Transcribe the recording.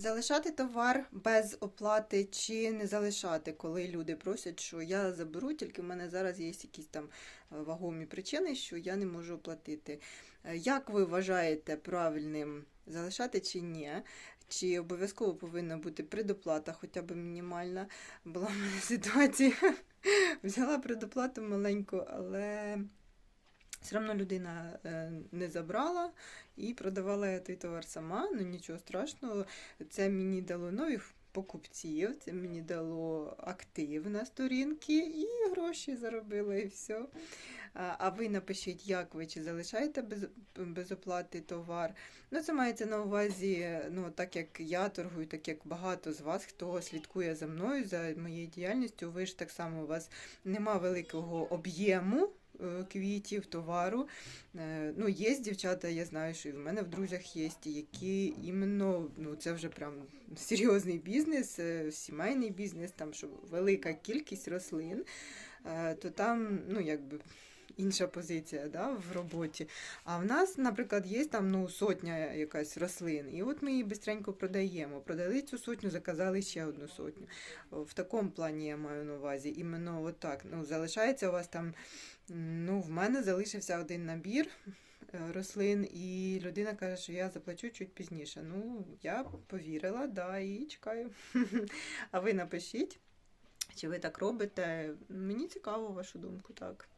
Залишати товар без оплати чи не залишати, коли люди просять, що я заберу, тільки в мене зараз є якісь там е, вагомі причини, що я не можу оплатити. Е, Як ви вважаєте правильним залишати чи ні? Чи обов'язково повинна бути предоплата, хоча б мінімальна? Була в мене ситуація. Взяла предоплату маленьку, але все одно людина е, не забрала і продавала я той товар сама. Ну нічого страшного. Це мені дало нових покупців, це мені дало актив на сторінки і гроші заробила, і все. А ви напишіть, як ви чи залишаєте без, без оплати товар. Ну, це мається на увазі, ну, так як я торгую, так як багато з вас, хто слідкує за мною, за моєю діяльністю, ви ж так само у вас нема великого об'єму квітів, товару. Е, Ну, є дівчата, я знаю, що і в мене в друзях є, які іменно, ну, це вже прям серйозний бізнес, е, сімейний бізнес, там, що велика кількість рослин, е, то там, ну, якби. Інша позиція да, в роботі. А в нас, наприклад, є там ну, сотня якась рослин, і от ми її бистренько продаємо. Продали цю сотню, заказали ще одну сотню. В такому плані я маю на увазі. Іменно от так. Ну, залишається у вас там, ну, в мене залишився один набір е, рослин, і людина каже, що я заплачу чуть пізніше. Ну, я повірила, да, і чекаю. А ви напишіть, чи ви так робите. Мені цікаво вашу думку, так.